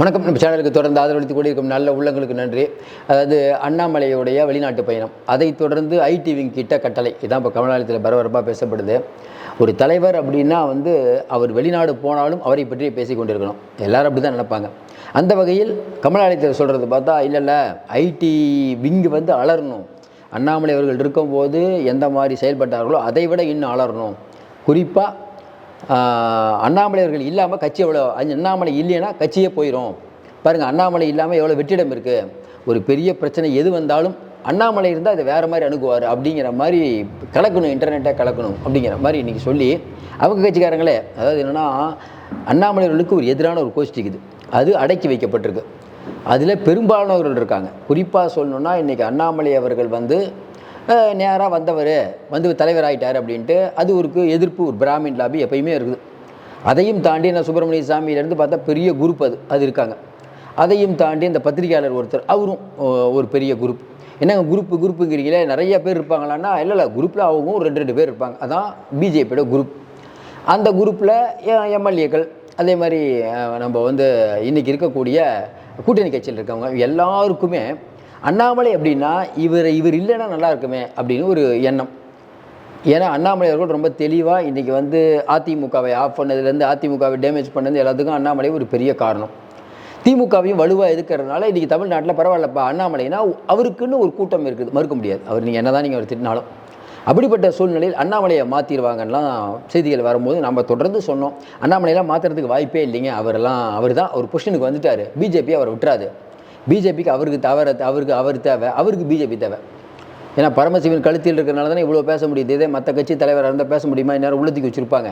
வணக்கம். நம்ம சேனலுக்கு தொடர்ந்து ஆதரவளித்து கொண்டிருக்கும் நல்ல உள்ளங்களுக்கு நன்றி. அதாவது அண்ணாமலையுடைய வெளிநாட்டு பயணம். அதை தொடர்ந்து ஐடிவிங் கிட்ட கட்டளை இதான் இப்போ கமலாலயத்தில் பரபரப்பாக பேசப்படுது. ஒரு தலைவர் அப்படின்னா வந்து அவர் வெளிநாடு போனாலும் அவரை பற்றி பேசி கொண்டிருக்கணும். எல்லாரும் அப்படி தான் நினைப்பாங்க. அந்த வகையில் கமலாலயத்தில் சொல்கிறது பார்த்தா இல்லை இல்லை. ஐடி விங்கு வந்து அலறணும். அண்ணாமலை அவர்கள் இருக்கும்போது எந்த மாதிரி செயல்பட்டார்களோ அதை விட இன்னும் அலறணும். குறிப்பாக அண்ணாமலை அவர்கள் இல்லாமல் கட்சி எவ்வளோ அண்ணாமலை இல்லைன்னா கட்சியே போயிடும் பாருங்கள் அண்ணாமலை இல்லாமல் எவ்வளோ வெற்றிடம் இருக்குது ஒரு பெரிய பிரச்சனை எது வந்தாலும் அண்ணாமலை இருந்தால் அதை வேறு மாதிரி அணுகுவார் அப்படிங்கிற மாதிரி கலக்கணும் இன்டர்நெட்டை கலக்கணும் அப்படிங்கிற மாதிரி இன்றைக்கி சொல்லி அவங்க கட்சிக்காரங்களே அதாவது என்னென்னா அண்ணாமலையர்களுக்கு ஒரு எதிரான ஒரு கோஷ்டி இருக்குது. அது அடக்கி வைக்கப்பட்டிருக்கு. அதில் பெரும்பாலானவர்கள் இருக்காங்க. குறிப்பாக சொல்லணுன்னா இன்றைக்கி அண்ணாமலை அவர்கள் வந்து நேராக வந்தவர் வந்து தலைவர் ஆயிட்டார் அப்படின்ட்டு அது ஒரு எதிர்ப்பு ஒரு பிராமின் லாபி எப்பயுமே இருக்குது. அதையும் தாண்டி நான் சுப்பிரமணிய சாமியிலேருந்து பார்த்தா பெரிய குரூப் அது அது இருக்காங்க. அதையும் தாண்டி இந்த பத்திரிகையாளர் ஒருத்தர் அவரும் ஒரு பெரிய குரூப். என்னங்க குரூப்பு குரூப்புங்கிறீங்களே நிறைய பேர் இருப்பாங்களான்னா இல்லை இல்லை குரூப்பில் அவங்க ஒரு ரெண்டு ரெண்டு பேர் இருப்பாங்க. அதான் பிஜேபியோட குரூப். அந்த குரூப்பில் எம்எல்ஏக்கள் அதே மாதிரி நம்ம வந்து இன்றைக்கி இருக்கக்கூடிய கூட்டணி கட்சியில் இருக்கவங்க எல்லாருக்குமே அண்ணாமலை அப்படின்னா இவர் இவர் இல்லைன்னா நல்லா இருக்குமே அப்படின்னு ஒரு எண்ணம். ஏன்னா அண்ணாமலை அவர்கள் ரொம்ப தெளிவாக இன்றைக்கி வந்து அதிமுகவை ஆஃப் பண்ணதுலேருந்து அதிமுகவை டேமேஜ் பண்ணது எல்லாத்துக்கும் அண்ணாமலை ஒரு பெரிய காரணம். திமுகவையும் வலுவாக எதுக்கிறதுனால இன்றைக்கி தமிழ்நாட்டில் பரவாயில்லப்பா அண்ணாமலைனா அவருக்குன்னு ஒரு கூட்டம் இருக்குது. மறுக்க முடியாது. அவர் நீங்கள் என்ன தான் நீங்கள் அவர் திட்டினாலும். அப்படிப்பட்ட சூழ்நிலையில் அண்ணாமலையை மாற்றிடுவாங்கலாம் செய்திகள் வரும்போது நம்ம தொடர்ந்து சொன்னோம். அண்ணாமலையெல்லாம் மாற்றுறதுக்கு வாய்ப்பே இல்லைங்க. அவரெல்லாம் அவர் தான் அவர் பொசிஷனுக்கு வந்துட்டார். பிஜேபி அவரை விட்டுறாது பிஜேபிக்கு அவருக்கு தவிர அவருக்கு அவர் தேவை அவருக்கு பிஜேபி தேவை. ஏன்னா பரமசிவன் கழுத்தில் இருக்கிறனால தானே இவ்வளோ பேச முடியுது. இதே மற்ற கட்சி தலைவராக இருந்தால் பேச முடியுமா? இந்நேரம் உள்ளத்துக்கு வச்சுருப்பாங்க.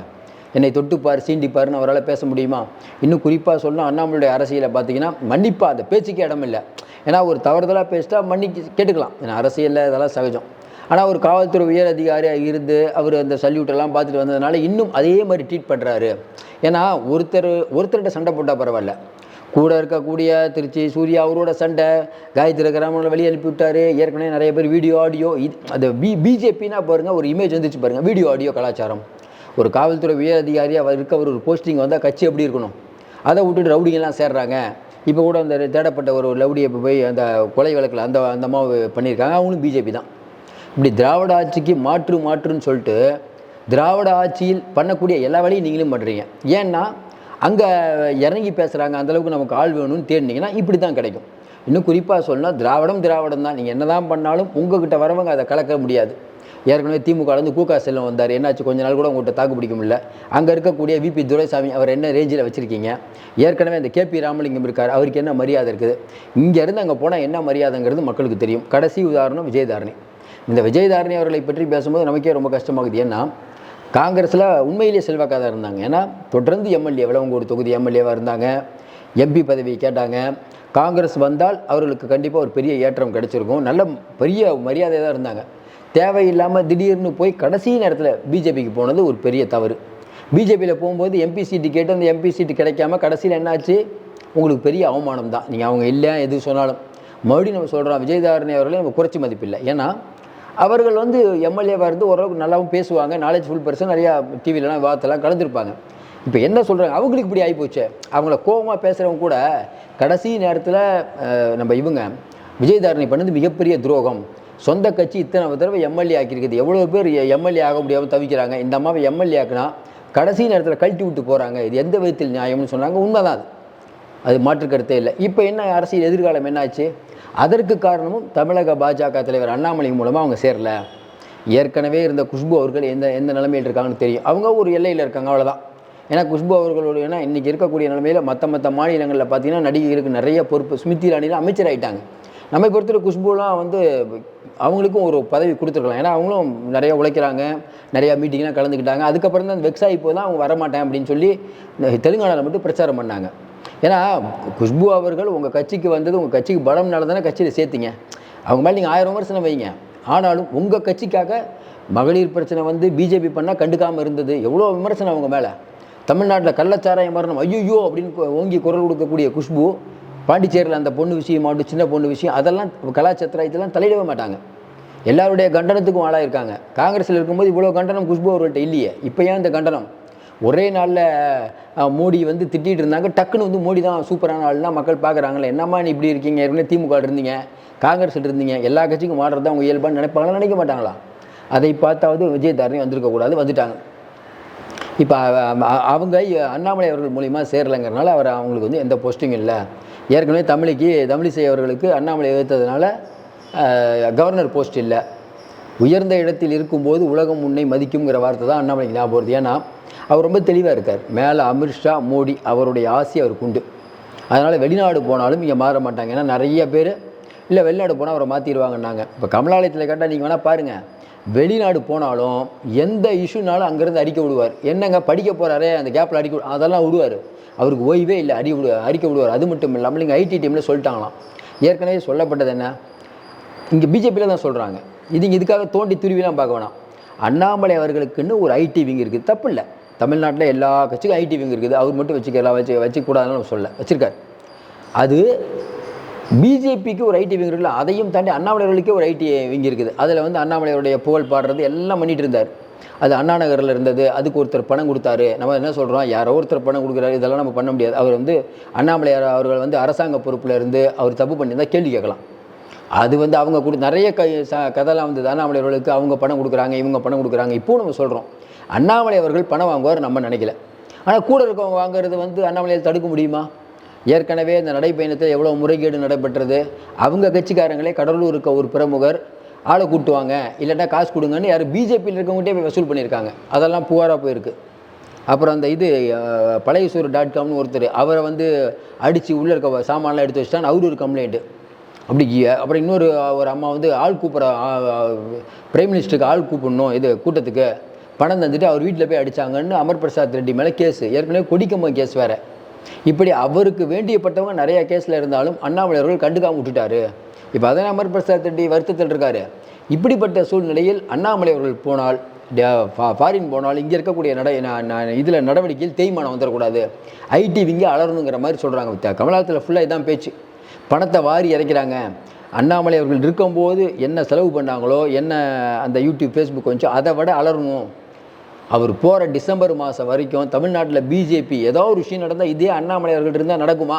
என்னை தொட்டுப்பார் சீண்டிப்பார்னு அவரால் பேச முடியுமா? இன்னும் குறிப்பாக சொல்லணும் அண்ணாமலையுடைய அரசியலை பார்த்தீங்கன்னா மன்னிப்பா அந்த பேச்சுக்கே இடம் இல்லை. ஏன்னா ஒரு தவறுதலாக பேசிட்டா மன்னிக்கு கேட்டுக்கலாம். ஏன்னா அரசியலில் இதெல்லாம் சகஜம். ஆனால் ஒரு காவல்துறை உயர் அதிகாரியாக இருந்து அவர் அந்த சல்யூட்டெல்லாம் பார்த்துட்டு வந்ததுனால இன்னும் அதே மாதிரி ட்ரீட் பண்ணுறாரு ஏன்னா ஒருத்தர் ஒருத்தர்கிட்ட சண்டை போட்டால் பரவாயில்ல. கூட இருக்கக்கூடிய திருச்சி சூர்யா அவரோட சண்டை காயத்ரி கிராமங்களை வெளியே அனுப்பி விட்டார் ஏற்கனவே நிறைய பேர் வீடியோ ஆடியோ இது அந்த பி பிஜேபின்னா பாருங்கள் ஒரு இமேஜ் வந்துச்சு பாருங்கள் வீடியோ ஆடியோ கலாச்சாரம். ஒரு காவல்துறை உயர் அதிகாரியாக இருக்க ஒரு போஸ்டிங் வந்தால் கட்சி எப்படி இருக்கணும்? அதை விட்டுட்டு ரவுடிங்கெல்லாம் சேர்றாங்க. இப்போ கூட அந்த தேடப்பட்ட ஒரு லவுடியை போய் அந்த கொலை வழக்கில் அந்த அந்த அம்மாவை பண்ணியிருக்காங்க. அவங்களும் பிஜேபி தான். இப்படி திராவிட ஆட்சிக்கு மாற்று மாற்றுன்னு சொல்லிட்டு திராவிட ஆட்சியில் பண்ணக்கூடிய எல்லா வேலையும் நீங்களும் பண்ணுறீங்க ஏன்னா அங்கே இறங்கி பேசுகிறாங்க அந்தளவுக்கு நமக்கு ஆள் வேணும்னு தேடினீங்கன்னா இப்படி தான் கிடைக்கும். இன்னும் குறிப்பாக சொன்னால் திராவிடம் திராவிடம் தான். நீங்கள் என்ன தான் பண்ணாலும் உங்ககிட்ட வரவங்க அதை கலக்க முடியாது. ஏற்கனவே திமுகலேருந்து கூகா செல்லம் வந்தார். என்னாச்சு? கொஞ்ச நாள் கூட உங்கள்கிட்ட தாக்கு பிடிக்க முடியல. அங்கே இருக்கக்கூடிய விபி துரைசாமி அவர் என்ன ரேஞ்சில் வச்சுருக்கீங்க? ஏற்கனவே இந்த கேபி ராமலிங்கம் இருக்கார். அவருக்கு என்ன மரியாதை இருக்குது? இங்கேருந்து அங்கே போனால் என்ன மரியாதைங்கிறது மக்களுக்கு தெரியும். கடைசி உதாரணம் விஜயதாரணி. இந்த விஜயதாரணி அவர்களை பற்றி பேசும்போது நமக்கே ரொம்ப கஷ்டமாகுது. ஏன்னா காங்கிரஸில் உண்மையிலேயே செல்வாக்காக தான் இருந்தாங்க. ஏன்னா தொடர்ந்து எம்எல்ஏ விளவங்கோடு தொகுதி எம்எல்ஏவாக இருந்தாங்க. எம்பி பதவி கேட்டாங்க. காங்கிரஸ் வந்தால் அவர்களுக்கு கண்டிப்பாக ஒரு பெரிய ஏற்றம் கிடச்சிருக்கும். நல்ல பெரிய மரியாதை தான் இருந்தாங்க. தேவையில்லாமல் திடீர்னு போய் கடைசி நேரத்தில் பிஜேபிக்கு போனது ஒரு பெரிய தவறு. பிஜேபியில் போகும்போது எம்பி சீட்டு கேட்டு அந்த எம்பி சீட்டு கிடைக்காம கடைசியில் என்னாச்சு உங்களுக்கு பெரிய அவமானம் தான் நீங்கள் அவங்க இல்லை எது சொன்னாலும். மறுபடியும் நம்ம சொல்கிறோம் விஜயதாரணி அவர்களை நம்ம குறைச்சி மதிப்பில்லை. ஏன்னா அவர்கள் வந்து எம்எல்ஏவாக இருந்து ஓரளவுக்கு நல்லாவும் பேசுவாங்க. நாலேஜ் ஃபுல் பர்சன் நிறையா டிவிலலாம் வார்த்தைலாம் கலந்துருப்பாங்க. இப்போ என்ன சொல்கிறாங்க அவங்களுக்கு இப்படி ஆகிப்போச்சு அவங்கள கோபமாக பேசுகிறவங்க கூட கடைசி நேரத்தில் நம்ம இவங்க விஜயதாரணி பண்ணது மிகப்பெரிய துரோகம். சொந்த கட்சி இத்தனை தடவை எம்எல்ஏ ஆக்கியிருக்குது. எவ்வளோ பேர் எம்எல்ஏ ஆக முடியாமல் தவிக்கிறாங்க. இந்த அம்மாவை எம்எல்ஏ ஆக்குனா கடைசி நேரத்தில் கழட்டி விட்டு போகிறாங்க இது எந்த விதத்தில் நியாயம்னு சொன்னாங்க. உண்மைதான் அது. அது மாற்று கருத்தே இல்லை. இப்போ என்ன அரசியல் எதிர்காலம் என்னாச்சு அதற்கு காரணமும் தமிழக பாஜக தலைவர் அண்ணாமலை மூலமாக அவங்க சேரல. ஏற்கனவே இருந்த குஷ்பு அவர்கள் எந்த எந்த நிலைமையில் இருக்காங்கன்னு தெரியும். அவங்க ஒரு எல்லையில் இருக்காங்க அவ்வளோதான் ஏன்னா குஷ்பு அவர்களுடைய ஏன்னா இன்றைக்கி இருக்கக்கூடிய நிலைமையில் மற்ற மற்ற மாநிலங்களில் பார்த்தீங்கன்னா நடிகைகளுக்கு நிறைய பொறுப்பு. ஸ்மிருதி இரானிலாம் அமைச்சர் ஆகிட்டாங்க நம்மை பொறுத்தவரை குஷ்புலாம் வந்து அவங்களுக்கும் ஒரு பதவி கொடுத்துருக்கலாம். ஏன்னா அவங்களும் நிறையா உழைக்கிறாங்க நிறையா மீட்டிங்லாம் கலந்துக்கிட்டாங்க. அதுக்கப்புறம் தான் வெக்ஸ் ஆகி தான் அவங்க வரமாட்டேன் அப்படின்னு சொல்லி இந்த தெலுங்கானாவில் மட்டும் பிரச்சாரம் பண்ணாங்க. ஏன்னா குஷ்பு அவர்கள் உங்கள் கட்சிக்கு வந்தது உங்கள் கட்சிக்கு பலம் நடந்தானே கட்சியில் சேர்த்திங்க. அவங்க மேலே நீங்கள் ஆயிரம் விமர்சனம் வைங்க. ஆனாலும் உங்கள் கட்சிக்காக மகளிர் பிரச்சனை வந்து பிஜேபி பண்ணால் கண்டுக்காமல் இருந்தது. எவ்வளோ விமர்சனம் அவங்க மேலே. தமிழ்நாட்டில் கள்ளச்சாராயம் மரணம். ஐயோ அப்படின்னு ஓங்கி குரல் கொடுக்கக்கூடிய குஷ்பு பாண்டிச்சேரியில் அந்த பொண்ணு விஷயம் விஷயமாகட்டும் சின்ன பொண்ணு விஷயம் அதெல்லாம் கலாச்சார தலையிடவே மாட்டாங்க. எல்லாருடைய கண்டனத்துக்கும் ஆளாயிருக்காங்க. காங்கிரஸில் இருக்கும்போது இவ்வளோ கண்டனம் குஷ்பு அவர்கள்ட்ட இல்லையே. இப்போ ஏன் இந்த கண்டனம்? ஒரே நாளில் மோடி வந்து திட்டிகிட்டு இருந்தாங்க. டக்குன்னு வந்து மோடி தான் சூப்பரான ஆள்னா மக்கள் பார்க்குறாங்களே என்னம்மா நீ இப்படி இருக்கீங்க? ஏற்கனவே திமுக இருந்தீங்க காங்கிரஸ் இருந்தீங்க எல்லா கட்சிக்கும் மாறுறது தான் அவங்க இயல்பான்னு நினைப்பாங்களா நினைக்க மாட்டாங்களா அதை பார்த்தாவது விஜயதாரணி வந்திருக்கக்கூடாது வந்துட்டாங்க. இப்போ அவங்க அண்ணாமலை அவர்கள் மூலிமா சேரலைங்கிறனால அவர் அவங்களுக்கு வந்து எந்த போஸ்ட்டும் இல்லை. ஏற்கனவே தமிழுக்கு தமிழிசை அவர்களுக்கு அண்ணாமலை எதிர்த்ததுனால கவர்னர் போஸ்ட் இல்லை. உயர்ந்த இடத்தில் இருக்கும்போது உலகம் உன்னை மதிக்குங்கிற வார்த்தை தான் அண்ணாமலைக்கு ஞாபகம் வருது. ஏன்னா அவர் ரொம்ப தெளிவாக இருக்கார். மேலே அமித்ஷா மோடி அவருடைய ஆசை அவருக்கு உண்டு. அதனால் வெளிநாடு போனாலும் இங்கே மாற மாட்டாங்க. ஏன்னா நிறைய பேர் இல்லை வெளிநாடு போனால் அவரை மாற்றிடுவாங்கன்னாங்க இப்போ கமலாலயத்தில் கேட்டால் நீங்கள் வேணால் பாருங்கள் வெளிநாடு போனாலும் எந்த இஷ்யூனாலும் அங்கேருந்து அடிக்க விடுவார். என்னங்க படிக்க போகிறாரே அந்த கேப்பில் அடிக்க அதெல்லாம் விடுவார். அவருக்கு ஓய்வே இல்லை அடி விடு அடிக்க விடுவார். அது மட்டும் இல்லாமல் இங்கே ஐடி டீமில் சொல்லிட்டாங்களாம். ஏற்கனவே சொல்லப்பட்டது என்ன? இங்கே பிஜேபியில் தான் சொல்கிறாங்க இது இதுக்காக தோண்டி துருவிலாம் பார்க்க வேணாம். அண்ணாமலை அவர்களுக்குன்னு ஒரு ஐடி விங் இருக்குது தப்பு இல்லை. தமிழ்நாட்டில் எல்லா கட்சிக்கும் ஐடி விங் இருக்குது. அவர் மட்டும் வச்சுக்கலாம் வச்சு வச்சுக்கூடாதுன்னு சொல்ல வச்சுருக்காரு. அது பிஜேபிக்கு ஒரு ஐடி விங் இருக்குல்ல அதையும் தாண்டி அண்ணாமலையர்களுக்கே ஒரு ஐடி விங் இருக்குது. அதில் வந்து அண்ணாமலையருடைய புகழ் பாடுறது எல்லாம் பண்ணிட்டு இருந்தார். அது அண்ணா நகரில் இருந்தது அதுக்கு ஒருத்தர் பணம் கொடுத்தாரு. நம்ம என்ன சொல்கிறோம் யாரோ ஒருத்தர் பணம் கொடுக்குறாரு இதெல்லாம் நம்ம பண்ண முடியாது. அவர் வந்து அண்ணாமலையார் அவர்கள் வந்து அரசாங்க பொறுப்பில் இருந்து அவர் தப்பு பண்ணியிருந்தால் கேள்வி கேட்கலாம். அது வந்து அவங்க கொடு நிறைய க ச கதைலாம் வந்து அண்ணாமலையவர்களுக்கு அவங்க பணம் கொடுக்குறாங்க இவங்க பணம் கொடுக்குறாங்க. இப்போ நம்ம சொல்கிறோம் அண்ணாமலை அவர்கள் பணம் வாங்குவார் நம்ம நினைக்கல. ஆனால் கூட இருக்கவங்க வாங்குறது வந்து அண்ணாமலையில் தடுக்க முடியுமா? ஏற்கனவே இந்த நடைப்பயணத்தில் எவ்வளோ முறைகேடு நடைபெற்றது? அவங்க கட்சிக்காரங்களே கடலூர் இருக்க ஒரு பிரமுகர் ஆளை கூட்டுவாங்க. இல்லைன்னா காசு கொடுங்கன்னு யார்? பிஜேபியில் இருக்கவங்ககிட்டே போய் வசூல் பண்ணியிருக்காங்க. அதெல்லாம் புகாராக போயிருக்கு. அப்புறம் அந்த இது பழையசூர் டாட் காம்னு ஒருத்தர் அவரை வந்து அடித்து உள்ளே இருக்க சாமான்லாம் எடுத்து வச்சுட்டான்னு அவரு ஒரு கம்ப்ளைண்ட்டு அப்படி அப்புறம் இன்னொரு ஒரு அம்மா வந்து ஆள் கூப்பிட்ற பிரைம் மினிஸ்டருக்கு ஆள் கூப்பிடணும் இது கூட்டத்துக்கு. பணம் தந்துட்டு அவர் வீட்டில் போய் அடித்தாங்கன்னு அமர் பிரசாத் ரெட்டி மேலே கேஸு. ஏற்கனவே கொடிக்கம்ப கேஸ் வேறு. இப்படி அவருக்கு வேண்டியப்பட்டவங்க நிறையா கேஸில் இருந்தாலும் அண்ணாமலை அவர்கள் கண்டுக்காம விட்டுட்டாரு. இப்போ அதே அமர் பிரசாத் ரெட்டி வருத்தத்தில் இருக்கார். இப்படிப்பட்ட சூழ்நிலையில் அண்ணாமலை அவர்கள் போனால் ஃபாரின் போனால் இங்கே இருக்கக்கூடிய நட இதில் நடவடிக்கையில் தேய்மானம் வந்துடக்கூடாது ஐடி விங்கே அலரணுங்கிற மாதிரி சொல்கிறாங்க கமலாத்தில் ஃபுல்லாக இதான் பேச்சு. பணத்தை வாரி இறைக்கிறாங்க. அண்ணாமலை அவர்கள் இருக்கும்போது என்ன செலவு பண்ணாங்களோ என்ன அந்த யூடியூப் ஃபேஸ்புக் வந்துச்சோ அதை விட அலரணும் அவர் போகிற டிசம்பர் மாதம் வரைக்கும் தமிழ்நாட்டில் பிஜேபி ஏதோ ஒரு விஷயம் நடந்தால் இதே அண்ணாமலை அவர்கள் இருந்தால் நடக்குமா?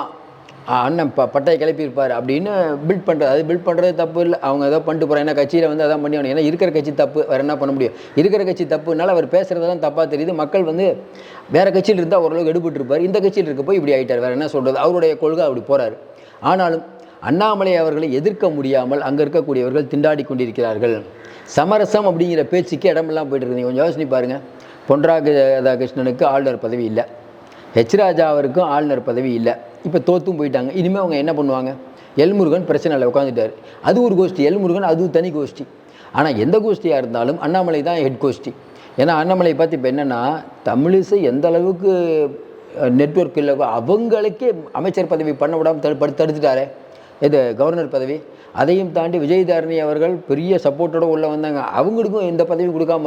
அண்ணன் ப பட்டையை கிளப்பியிருப்பார் அப்படின்னு பில்ட் பண்ணுறது அது பில்ட் பண்ணுறது தப்பு இல்லை. அவங்க ஏதோ பண்ணிட்டு போகிறேன் ஏன்னா கட்சியில் வந்து அதான் பண்ணி ஏன்னா இருக்கிற கட்சி தப்பு வேறு என்ன பண்ண முடியும்? இருக்கிற கட்சி தப்புனால அவர் பேசுகிறதெல்லாம் தப்பாக தெரியுது. மக்கள் வந்து வேறு கட்சியில் இருந்தால் ஓரளவுக்கு எடுபட்டு இருப்பார் இந்த கட்சியில் இருக்க போய் இப்படி ஆகிட்டார் வேறு என்ன சொல்கிறது அவருடைய கொள்கை அப்படி போகிறார் ஆனாலும் அண்ணாமலை அவர்களை எதிர்க்க முடியாமல் அங்கே இருக்கக்கூடியவர்கள் திண்டாடி கொண்டிருக்கிறார்கள். சமரசம் அப்படிங்கிற பேச்சுக்கு இடமெல்லாம் போயிட்டு இருந்தீங்க கொஞ்சம் யோசனை பாருங்கள் பொன்ராக ராதாகிருஷ்ணனுக்கு ஆளுநர் பதவி இல்லை. ஹெச் ராஜா அவருக்கும் ஆளுநர் பதவி இல்லை. இப்போ தோத்தும் போயிட்டாங்க. இனிமேல் அவங்க என்ன பண்ணுவாங்க? எல்முருகன் பிரச்சனை இல்லை உட்காந்துட்டார். அது ஒரு கோஷ்டி எல்முருகன் அது தனி கோஷ்டி. ஆனால் எந்த கோஷ்டியாக இருந்தாலும் அண்ணாமலை தான் ஹெட் கோஷ்டி. ஏன்னா அண்ணாமலை பார்த்து இப்போ என்னென்னா தமிழிசை எந்த அளவுக்கு நெட்ஒர்க் இல்லை. அவங்களுக்கே அமைச்சர் பதவி பண்ண விடாமல் தடு தடுத்துட்டாரே. இது கவர்னர் பதவி. அதையும் தாண்டி விஜயதாரணி அவர்கள் பெரிய சப்போர்ட்டோடு உள்ளே வந்தாங்க. அவங்களுக்கும் எந்த பதவியும் கொடுக்காம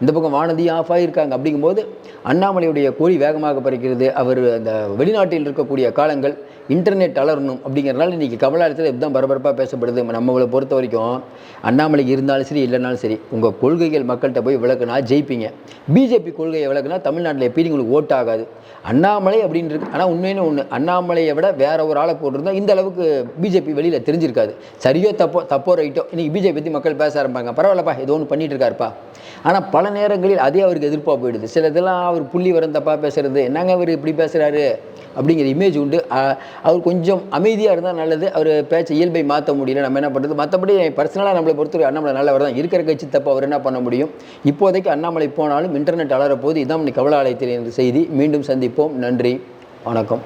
இந்த பக்கம் வானதியும் ஆஃப் ஆகியிருக்காங்க அப்படிங்கும்போது அண்ணாமலையுடைய கூலி வேகமாக பறிக்கிறது அவர் அந்த வெளிநாட்டில் இருக்கக்கூடிய காலங்கள் இன்டர்நெட் அலரணும் அப்படிங்கிறனால இன்றைக்கி கமலாலயத்தில் இதுதான் பரபரப்பாக பேசப்படுது. நம்மளை பொறுத்த வரைக்கும் அண்ணாமலைக்கு இருந்தாலும் சரி இல்லைனாலும் சரி உங்கள் கொள்கைகள் மக்கள்கிட்ட போய் விளக்குனா ஜெயிப்பீங்க. பிஜேபி கொள்கையை விளக்குனா தமிழ்நாட்டில் எப்படி உங்களுக்கு ஓட் ஆகாது. அண்ணாமலை அப்படின்றது ஆனால் உண்மையினு ஒன்று அண்ணாமலையை விட வேற ஒரு ஆளை போட்டிருந்தால் இந்த அளவுக்கு பிஜேபி வெளியில் தெரிஞ்சிருக்காது. சரியோ தப்போ தப்போ ரைட்டோ இன்றைக்கி பிஜேபி பற்றி மக்கள் பேச ஆரம்பிப்பாங்க. பரவாயில்லப்பா ஏதோ ஒன்று பண்ணிட்டு இருக்காருப்பா. ஆனால் பல நேரங்களில் அதே அவருக்கு எதிர்ப்பாக போயிடுது. சில இதெல்லாம் அவர் புள்ளி வரம் தப்பாக பேசுகிறது என்னங்க அவர் இப்படி பேசுகிறாரு அப்படிங்கிற இமேஜ் உண்டு. அவர் கொஞ்சம் அமைதியாக இருந்தால் நல்லது. அவர் பேச்ச இயல்பை மாற்ற முடியல. நம்ம என்ன பண்ணுறது மற்றபடி பர்சனலாக நம்மளை பொறுத்தவரை அண்ணாமலை நல்லவர் தான் இருக்கிற கட்சி தப்பு அவர் என்ன பண்ண முடியும்? இப்போதைக்கு அண்ணாமலை போனாலும் இன்டர்நெட் அலற போது இதான் கவலாலயத்தில் செய்தி. மீண்டும் சந்திப்போம். நன்றி. வணக்கம்.